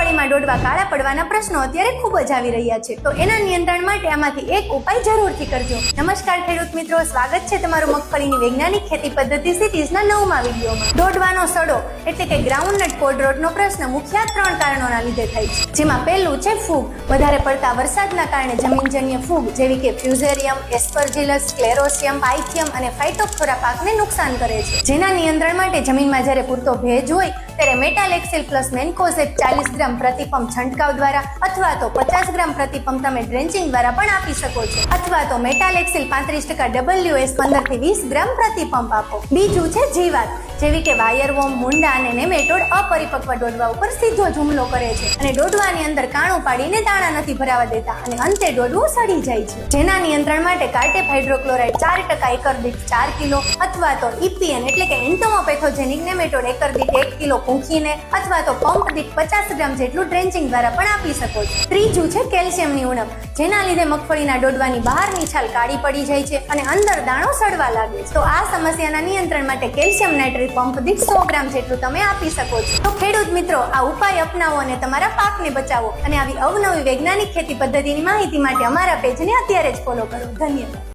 મગફળીમાં ડોડવા કાળા પડવાના પ્રશ્નો અત્યારે ખૂબ જ આવી રહ્યા છે. તો એના નિયંત્રણ માટે આમાંથી એક ઉપાય જરૂરથી કરજો. નમસ્કાર, ખેડૂત મિત્રો. સ્વાગત છે તમારું મગફળીની વૈજ્ઞાનિક ખેતી પદ્ધતિ સિટીઝના નવમાં વિડીયોમાં. ડોડવાનો સડો એટલે કે ગ્રાઉન્ડનટ કોડ રોડનો પ્રશ્ન મુખ્ય ત્રણ કારણોના લીધે થાય છે. જેમાં પહેલું છે ફૂગ. વધારે પડતા વરસાદના કારણે જમીનજન્ય ફૂગ જેવી કે ફ્યુઝેરિયમ એસ્પરજિલસ ક્લેરોસિયમ પાઇથિયમ અને ફાઇટોફોરા પાકને નુકસાન કરે છે. જેના નિયંત્રણ માટે જમીનમાં જ્યારે પૂરતો ભેજ હોય, ત્યારે મેટાલેક્સિલ પ્લસ મેન્કોઝેબ ચાલીસ ગ્રામ પ્રતિ પંપ છંટકાવ દ્વારા અથવા તો પચાસ ગ્રામ પ્રતિ પંપ તમે ડ્રેન્ચિંગ દ્વારા પણ આપી શકો છો. અથવા તો મેટાલેક્સિલ પાંત્રીસ ટકા ડબલ્યુએસ પંદરથી વીસ ગ્રામ પ્રતિ પંપ આપો. બીજું છે જીવાત. જેવી કે વાયરવોમ મુંડા અને નેમેટોડ અપરિપક્વ ડોડવા ઉપર સીધો હુમલો કરે છે અને ડોડવાની અંદર કાણું પાડીને દાણા નથી ભરાવા દેતા અને અંતે ડોડવું સડી જાય છે. જેના નિયંત્રણ માટે કાર્ટેપ હાઇડ્રોક્લોરાઇડ ચાર ટકા એકર દીઠ ચાર કિલો અથવા તો ઇપીએન એટલે કે એન્ટોમોપેથોજેનિક નેમેટોડ એકર દીઠ એક કિલો ભૂંખીને અથવા તો પંપ દીઠ પચાસ ગ્રામ જેટલું ડ્રેન્ચિંગ દ્વારા પણ આપી શકો છો. ત્રીજું છે કેલ્શિયમની ઉણપ. જેના લીધે મગફળીના ડોડવાની બહારની છાલ કાળી પડી જાય છે અને અંદર દાણો સડવા લાગે છે. તો આ સમસ્યાના નિયંત્રણ માટે કેલ્શિયમ નાઇટ્રેટ પંપ દીઠ સો ગ્રામ જેટલું તમે આપી શકો છો. તો ખેડૂત મિત્રો, આ ઉપાય અપનાવો અને તમારા પાકને બચાવો અને આવી અવનવી વૈજ્ઞાનિક ખેતી પદ્ધતિની માહિતી માટે અમારા પેજને અત્યારે જ ફોલો કરો. ધન્યવાદ.